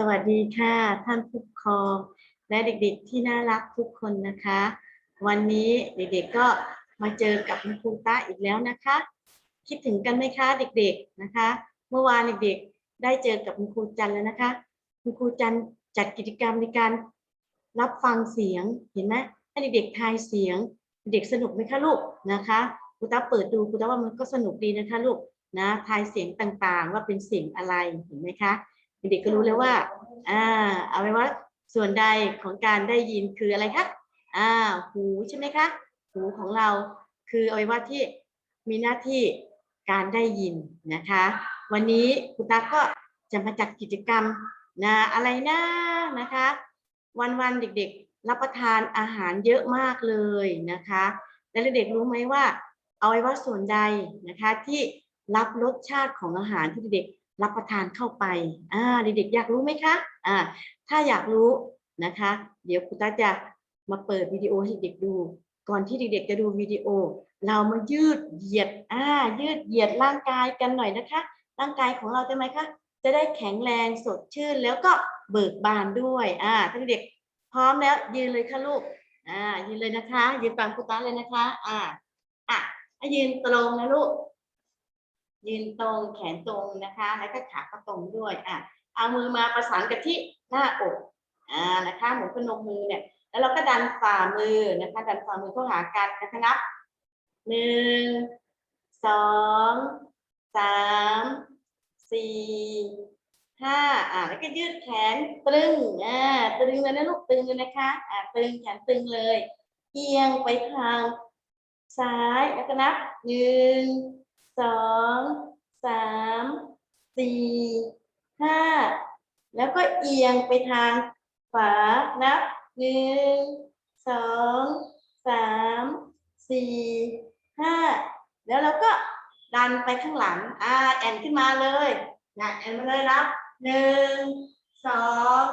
สวัสดีค่ะ ท่านผู้ปกครองและเด็กๆที่น่ารักทุกคนนะคะ วันนี้เด็กๆก็มาเจอกับคุณครูต้าอีกแล้วนะคะ คิดถึงกันไหมคะเด็กๆนะคะ เมื่อวานเด็กๆได้เจอกับคุณครูจันแล้วนะคะ คุณครูจันจัดกิจกรรมในการรับฟังเสียงเห็นไหมให้เด็กๆทายเสียง เด็กสนุกไหมคะลูกนะคะครูต้าเปิดดูครูต้าว่ามันก็สนุกดีนะคะลูกนะทายเสียงต่างๆ ว่าเป็นเสียงอะไรเห็นไหมคะ เด็กก็รู้แล้วว่า อ่าเอาไว้ว่าส่วนใดของการได้ยินคืออะไรคะอ่า หูใช่ไหมคะ หูของเราคืออวัยวะที่มีหน้าที่การได้ยินนะคะ วันนี้คุณตาก็จะมาจัดกิจกรรมนะอะไรนะนะคะ วันๆเด็กๆ รับประทานอาหารเยอะมากเลยนะคะแล้วเด็กๆรู้ไหมว่าอวัยวะส่วนใดนะคะที่รับรสชาติของอาหารที่เด็ก รับประทานเข้าไปอ่าเด็กๆอยากรู้ไหมคะอ่าถ้าอยากรู้นะคะ เดี๋ยวคุณตาจะมาเปิดวิดีโอให้เด็กดู ก่อนที่เด็กๆจะดูวิดีโอ เรามายืดเหยียดอ่ายืดเหยียดร่างกายกันหน่อยนะคะ ร่างกายของเราจะไหมคะจะได้แข็งแรงสดชื่นแล้วก็เบิกบานด้วยอ่าถ้าเด็กพร้อมแล้วยืนเลยค่ะลูกอ่ายืนเลยนะคะ ยืนตามคุณตาเลยนะคะอ่าอะให้ยืนตรงนะลูก ยืนตรงแขนตรงนะคะ แล้วก็ขาก็ตรงด้วยอะเอามือมาประสานกับที่หน้าอกอ่านะคะหมือนพนมมือเนี่ย แล้วเราก็ดันฝ่ามือนะคะ ดันฝ่ามือเข้าหากันนะคะนับหนึ่งสองสามสี่ห้าอ่าแล้วก็ยืดแขนตรึงอ่าตรึงเลยนะลูกตึงเลยนะคะอ่าตึงแขนตึงเลย เอียงไปทางซ้ายแล้วก็นับหนึ่ง สองสามสี่ห้าแล้วก็เอียงไปทางขวานับหนึ่งสองสามสี่ห้าแล้วเราก็ดันไปข้างหลังอ่าแอนขึ้นมาเลยนะแอนมาเลยนับหนึ่งสอง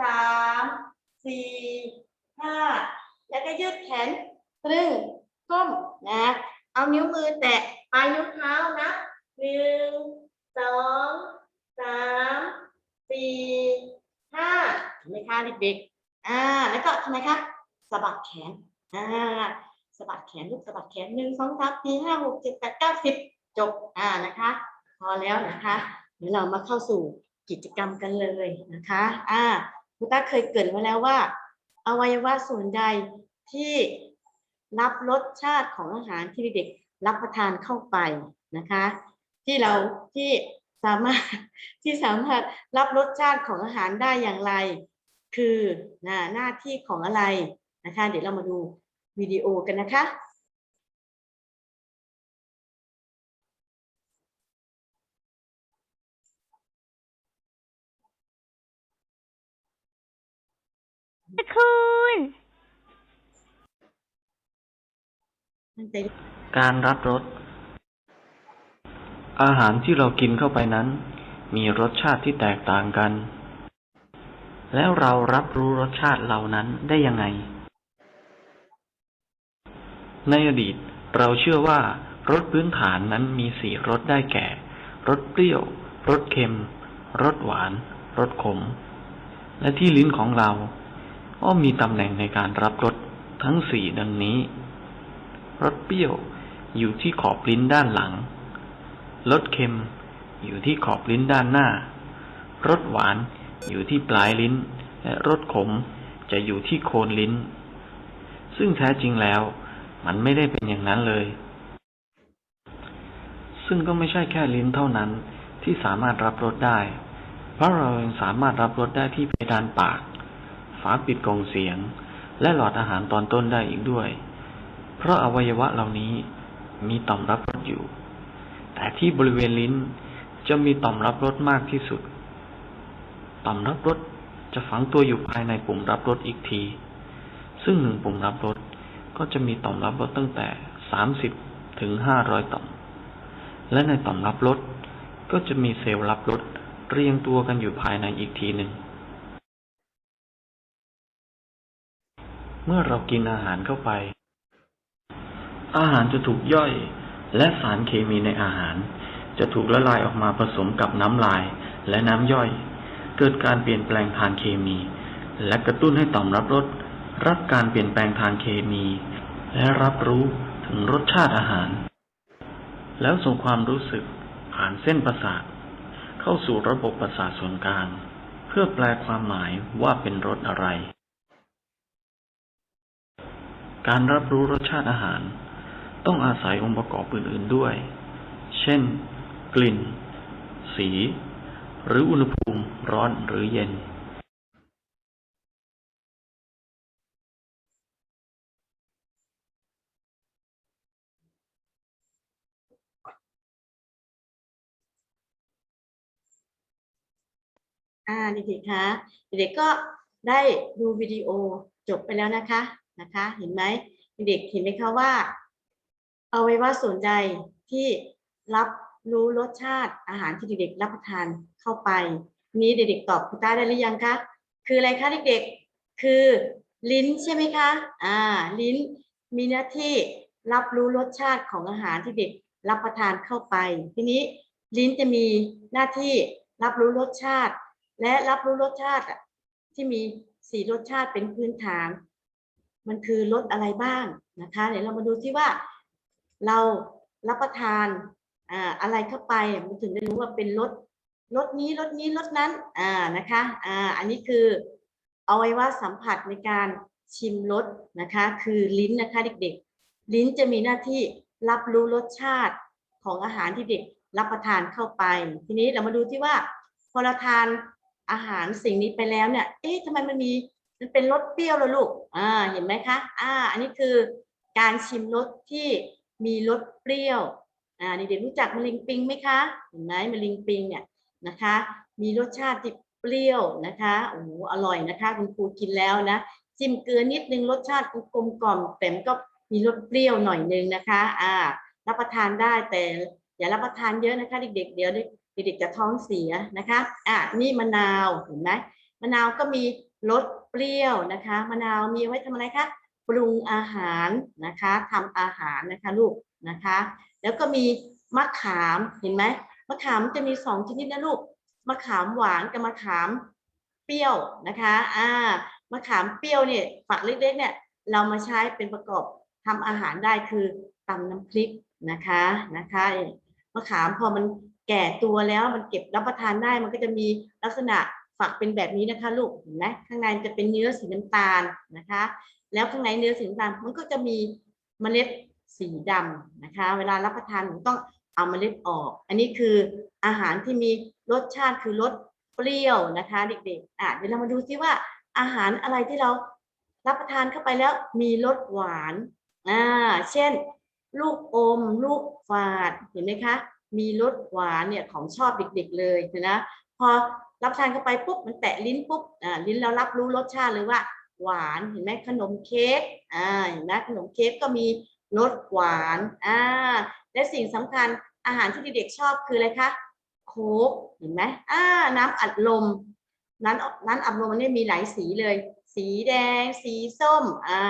สามสี่ห้าแล้วก็ยืดแขนตรึงก้มนะ เอานิ้วมือแตะ ลายนิ้วเท้านะหนึ่งสองสามสี่ห้าเห็นไหมคะเด็กๆอ่าแล้วก็ทำไมคะสะบัดแขนอ่าสะบัดแขนลูกสะบัดแขนหนึ่งสองสามสี่ห้าหกเจ็ดแปดเก้าสิบจบอ่านะคะ พอแล้วนะคะ เดี๋ยวเรามาเข้าสู่กิจกรรมกันเลยนะคะอ่าคุณต้าเคยเกรินไว้แล้วว่า อวัยวะส่วนใดที่รับรสชาติของอาหารที่เด็ก รับประทานเข้าไปนะคะ ที่เราที่สามารถที่สามารถรับรสชาติของอาหารได้อย่างไร คือนะหน้าที่ของอะไรนะคะ เดี๋ยวเรามาดูวิดีโอกันนะคะคุณ การรับรส อาหารที่เรากินเข้าไปนั้น มีรสชาติที่แตกต่างกัน แล้วเรารับรู้รสชาติเหล่านั้นได้ยังไง ในอดีตเราเชื่อว่ารสพื้นฐานนั้นมีสี่รสได้แก่ รสเปรี้ยว รสเค็ม รสหวาน รสขม และที่ลิ้นของเรา ก็มีตำแหน่งในการรับรสทั้งสี่ดังนี้ รสเปรี้ยว อยู่ที่ขอบลิ้นด้านหลัง รสเค็ม อยู่ที่ขอบลิ้นด้านหน้า รสหวานอยู่ที่ปลายลิ้น และรสขมจะอยู่ที่โคนลิ้น ซึ่งแท้จริงแล้ว มันไม่ได้เป็นอย่างนั้นเลย ซึ่งก็ไม่ใช่แค่ลิ้นเท่านั้นที่สามารถรับรสได้ เพราะเรายังสามารถรับรสได้ที่เพดานปาก ฝาปิดกรงเสียง และหลอดอาหารตอนต้นได้อีกด้วย ราะอวัยวะเหล่านี้มีต่อมรับรสอยู่ แต่ที่บริเวณลิ้นจะมีต่อมรับรสมากที่สุด ต่อมรับรสจะฝังตัวอยู่ภายในปุ่มรับรสอีกที ซึ่งหนึ่งปุ่มรับรสก็จะมีต่อมรับรสตั้งแต่30ถึง500ต่อม และในต่อมรับรสก็จะมีเซลล์รับรสเรียงตัวกันอยู่ภายในอีกทีหนึ่ง เมื่อเรากินอาหารเข้าไป อาหารจะถูกย่อย และสารเคมีในอาหาร จะถูกละลายออกมาผสมกับน้ำลายและน้ำย่อย เกิดการเปลี่ยนแปลงทางเคมี และกระตุ้นให้ต่อมรับรสรับการเปลี่ยนแปลงทางเคมี และรับรู้ถึงรสชาติอาหาร แล้วส่งความรู้สึกผ่านเส้นประสาทเข้าสู่ระบบประสาทส่วนกลาง เพื่อแปลความหมายว่าเป็นรสอะไร การรับรู้รสชาติอาหาร ต้องอาศัยองค์ประกอบอื่นๆด้วย เช่น กลิ่น สี หรืออุณหภูมิร้อนหรือเย็น อ่าเด็กๆคะเด็กๆก็ได้ดูวิดีโอจบไปแล้วนะคะนะคะ เห็นไหมเด็กๆเห็นไหมคะว่า เอาไว้ว่าส่วนใดที่รับรู้รสชาติอาหารที่เด็กๆรับประทานเข้าไป นี้เด็กๆตอบคุณต้าได้หรือยังคะ คืออะไรคะเด็กๆ คือลิ้นใช่ไหมคะ อ่า ลิ้นมีหน้าที่รับรู้รสชาติของอาหารที่เด็กรับประทานเข้าไป ทีนี้ลิ้นจะมีหน้าที่รับรู้รสชาติ และรับรู้รสชาติที่มีสี่รสชาติเป็นพื้นฐาน มันคือรสอะไรบ้างนะคะ เดี๋ยวเรามาดูที่ว่า เรารับประทานอ่าอะไรเข้าไปมันถึงได้รู้ว่าเป็นรสรสนี้รสนี้รสนั้นอ่านะคะอ่าอันนี้คือเอาไว้ว่าสัมผัสในการชิมรสนะคะ คือลิ้นนะคะเด็กๆ ลิ้นจะมีหน้าที่รับรู้รสชาติของอาหารที่เด็กรับประทานเข้าไป ทีนี้เรามาดูที่ว่าพอเราทานอาหารสิ่งนี้ไปแล้วเนี่ย เอ๊ะทำไมมันมีมันเป็นรสเปรี้ยวแล้วลูกอ่าเห็นไหมคะอ่าอันนี้คือการชิมรสที่ มีรสเปรี้ยวอ่าเด็กๆรู้จักมะลิงปิงไหมคะเห็นไหมมะลิงปิงเนี่ยนะคะ มีรสชาติที่เปรี้ยวนะคะโอ้โหอร่อยนะคะ คุณครูกินแล้วนะจิ้มเกลือนิดนึงรสชาติกลมกล่อมแต่มันก็มีรสเปรี้ยวหน่อยนึงนะคะอ่ารับประทานได้แต่อย่ารับประทานเยอะนะคะ เด็กๆ เดี๋ยวเด็กๆจะท้องเสียนะคะอ่านี่มะนาวเห็นไหมมะนาวก็มีรสเปรี้ยวนะคะ มะนาวมีไว้ทำอะไรคะ ปรุงอาหารนะคะทำอาหารนะคะลูกนะคะ แล้วก็มีมะขามเห็นไหมมะขามจะมีสองชนิดนะลูกมะขามหวานกับมะขามเปรี้ยวนะคะอ่ามะขามเปรี้ยวเนี่ยฝักเล็กๆเนี่ยเรามาใช้เป็นประกอบทำอาหารได้คือตำน้ำพริกนะคะนะคะมะขามพอมันแก่ตัวแล้วมันเก็บรับประทานได้มันก็จะมีลักษณะฝักเป็นแบบนี้นะคะ ลูกเห็นไหมข้างในจะเป็นเนื้อสีน้ำตาลนะคะ แล้วข้างในเนื้อสีน้ำตาลมันก็จะมีเมล็ดสีดำนะคะ เวลารับประทานหนูต้องเอาเมล็ดออก อันนี้คืออาหารที่มีรสชาติคือรสเปรี้ยวนะคะ เด็กๆอะเดี๋ยวเรามาดูซิว่าอาหารอะไรที่เรารับประทานเข้าไปแล้วมีรสหวานอ่าเช่น ลูกอม ลูกฝาดเห็นไหมคะ มีรสหวานเนี่ยของชอบเด็ก ๆ เลยนะพอรับประทานเข้าไปปุ๊บมันแตะลิ้นปุ๊บอ่าลิ้นเรารับรู้รสชาติเลยว่า หวานเห็นไหมขนมเค้กอ่าเห็นไหมขนมเค้กก็มีรสหวานอ่าและสิ่งสำคัญอาหารที่เด็กๆชอบคืออะไรคะโค้กเห็นไหมอ่าน้ำอัดลมน้ำน้ำอัดลมมันเนี่มีหลายสีเลย สีแดง สีส้มอ่า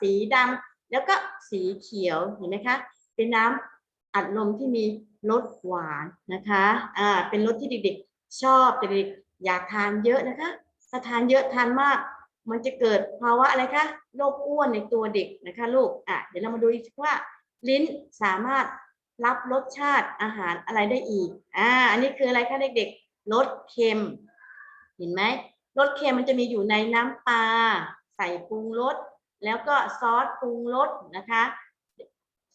สีดำแล้วก็สีเขียวเห็นไหมคะเป็นน้ำอัดลมที่มีรสหวานนะคะอ่าเป็นรสที่เด็กๆชอบเด็กอยากทานเยอะนะคะถ้าทานเยอะทานมาก มันจะเกิดภาวะอะไรคะโรคอ้วนในตัวเด็กนะคะลูกอะเดี๋ยวเรามาดูอีกว่าลิ้นสามารถรับรสชาติอาหารอะไรได้อีกอ่าอันนี้คืออะไรคะเด็กๆรสเค็ม เห็นไหมรสเค็มมันจะมีอยู่ในน้ำปลาใส่ปรุงรสแล้วก็ซอสปรุงรสนะคะ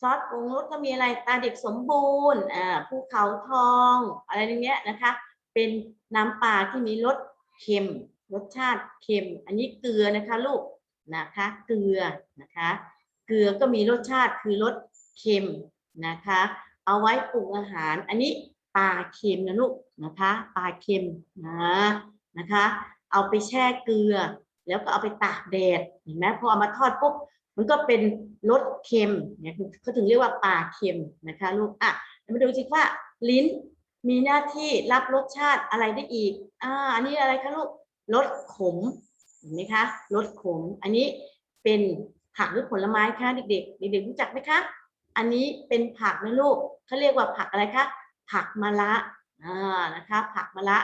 ซอสปรุงรสก็มีอะไรตาเด็กสมบูรณ์อ่าภูเขาทอง อะไรอย่างเงี้ยนะคะ เป็นน้ำปลาที่มีรสเค็ม รสชาติเค็ม อันนี้เกลือนะคะลูกนะคะ เกลือนะคะ เกลือก็มีรสชาติคือรสเค็มนะคะ เอาไว้ปรุงอาหาร อันนี้ปลาเค็มนะลูกนะคะปลาเค็มนะนะคะ เอาไปแช่เกลือ แล้วก็เอาไปตากแดดเห็นไหมพอเอามาทอดปุ๊บมันก็เป็นรสเค็มเนี่ยเขาถึงเรียกว่าปลาเค็มนะคะลูกอะมาดูสิว่าลิ้นมีหน้าที่รับรสชาติอะไรได้อีกอ่าอันนี้อะไรคะลูก รสขมเห็นไหมคะรสขม อันนี้เป็นผักหรือผลไม้คะเด็กๆเด็กๆรู้จักไหมคะอันนี้เป็นผักนะลูกเขาเรียกว่าผักอะไรคะผักมะระอ่านะคะ ผักมะระ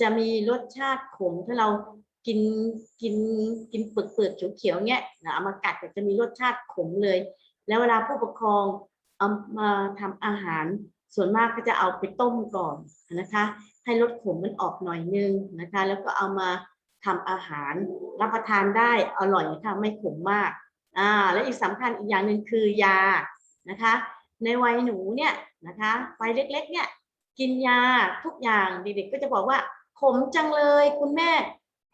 จะมีรสชาติขมถ้าเรากินกินกินเปลือกเปลือกๆเขียวๆเนี้ยนะเอามากัดจะมีรสชาติขมเลย แล้วเวลาผู้ปกครองเอามาทำอาหาร ส่วนมากก็จะเอาไปต้มก่อนนะคะ ให้รสขมมันออกหน่อยนึงนะคะ แล้วก็เอามาทำอาหารรับประทานได้อร่อยค่ะไม่ขมมากอ่าและอีกสำคัญอีกอย่างหนึ่งคือยานะคะ ในวัยหนูเนี่ยนะคะวัยเล็กๆเนี่ยกินยาทุกอย่างเด็กๆก็จะบอกว่า ขมจังเลยคุณแม่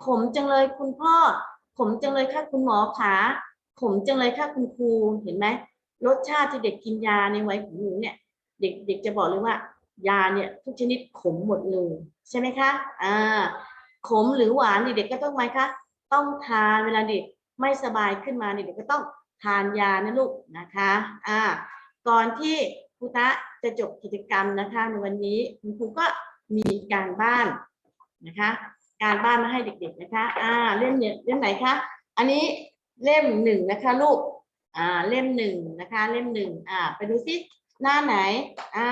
ขมจังเลยคุณพ่อ ขมจังเลยค่ะคุณหมอขาขมจังเลยค่ะคุณครูเห็นไหมรสชาติที่เด็กกินยาในวัยของหนูเนี่ย เด็กเด็กจะบอกเลยว่า ยาเนี่ยทุกชนิดขมหมดเลยใช่ไหมคะอ่าขมหรือหวานเด็กๆก็ต้องไหมคะต้องทานเวลาเด็กไม่สบายขึ้นมาเด็กๆก็ต้องทานยานะลูกนะคะอ่าก่อนที่ครูตะจะจบกิจกรรมนะคะในวันนี้คุณครูก็มีการบ้านนะคะการบ้านมาให้เด็กๆนะคะอ่าเล่มเนี่ยเล่มไหนคะอันนี้เล่มหนึ่งนะคะลูกอ่าเล่มหนึ่งนะคะ เล่มหนึ่งอ่าไปดูซิ หน้าไหน อ่า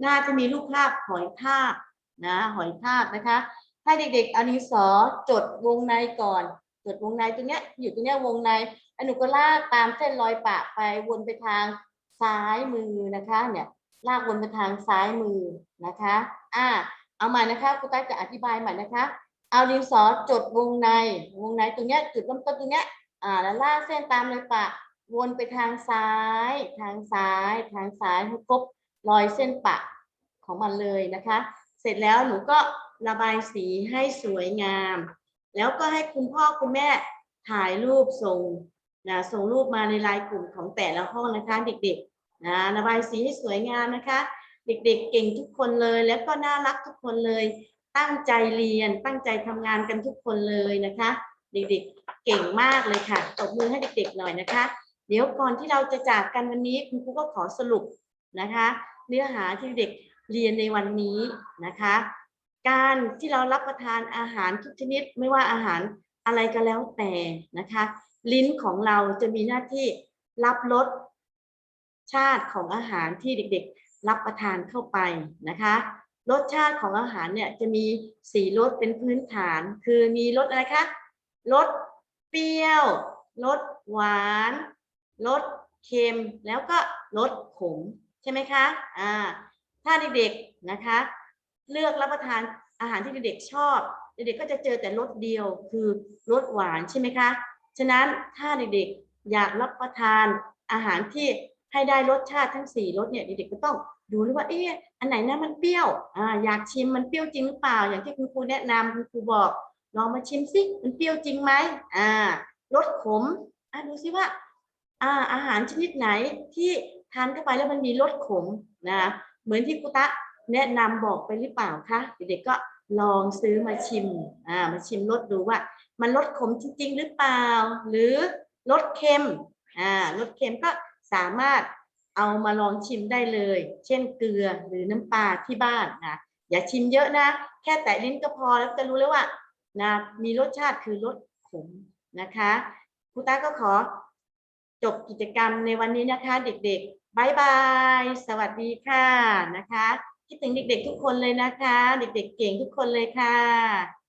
หน้าจะมีรูปภาพหอยทากนะ หอยทากนะคะ ให้เด็กๆเอาดิสอจดวงในก่อน จดวงในตรงเนี้ย อยู่ตรงเนี้ยวงในอนหนูก็ลากตามเส้นรอยปะไปวนไปทางซ้ายมือนะคะ เนี่ย ลากวนไปทางซ้ายมือนะคะ อ่า เอาใหม่นะคะครูต้าจะอธิบายใหม่นะคะ เอาดินสอจดวงใน วงในตรงเนี้ยจุดเริ่มต้นตรงเนี้ย อ่า แล้วลากเส้นตามรอยปะ วนไปทางซ้าย ทางซ้าย ทางซ้ายให้ครบรอยเส้นปะของมันเลยนะคะ เสร็จแล้วหนูก็ระบายสีให้สวยงาม แล้วก็ให้คุณพ่อคุณแม่ถ่ายรูปส่งนะส่งรูปมาในไลน์กลุ่มของแต่ละห้องนะคะเด็กๆนะระบายสีให้สวยงามนะคะ เด็กๆเก่งทุกคนเลยแล้วก็น่ารักทุกคนเลย ตั้งใจเรียนตั้งใจทำงานกันทุกคนเลยนะคะ เด็กๆเก่งมากเลยค่ะตบมือให้เด็กๆหน่อยนะคะ เดี๋ยวก่อนที่เราจะจากกันวันนี้คุณครูก็ขอสรุปนะคะ เนื้อหาที่เด็กเรียนในวันนี้นะคะ การที่เรารับประทานอาหารทุกชนิดไม่ว่าอาหารอะไรก็แล้วแต่นะคะ ลิ้นของเราจะมีหน้าที่รับรสชาติของอาหารที่เด็กๆ รับประทานเข้าไปนะคะรสชาติของอาหารเนี่ยจะมีสีรสเป็นพื้นฐาน คือมีรสอะไรคะรสเปรี้ยวรสหวาน รสเค็มแล้วก็รสขมใช่ไหมคะอ่าถ้าเด็กๆนะคะ เลือกรับประทานอาหารที่เด็กๆชอบ เด็กๆก็จะเจอแต่รสเดียวคือรสหวานใช่ไหมคะฉะนั้นถ้าเด็กๆอยากรับประทานอาหารที่ให้ได้รสชาติทั้งสี่รสเนี่ยเด็กๆก็ต้องดูด้วยว่าเอ๊ะอันไหนนะมันเปรี้ยวอ่าอยากชิมมันเปรี้ยวจริงหรือเปล่า อย่างที่คุณครูแนะนำคุณครูบอกลองมาชิมสิมันเปรี้ยวจริงไหมอ่ารสขมอ่าดูสิว่า อาอาหารชนิดไหนที่ทานเข้าไปแล้วมันมีรสขมนะเหมือนที่คุตะแนะนำบอกไปหรือเปล่าคะเด็กๆก็ลองซื้อมาชิมอ่ามาชิมรสดูว่า มันลดขมจริง ๆ หรือเปล่า หรือลดเค็มอ่าลดเค็มก็สามารถเอามาลองชิมได้เลย เช่นเกลือหรือน้ำปลาที่บ้านนะอย่าชิมเยอะนะ แค่แตะลิ้นก็พอแล้วจะรู้แล้วว่านะมีรสชาติคือรสขมนะคะครูตาก็ขอ จบกิจกรรมในวันนี้นะคะ เด็กๆบายบาย สวัสดีค่ะนะคะ คิดถึงเด็กๆทุกคนเลยนะคะ เด็กๆเก่งทุกคนเลยค่ะ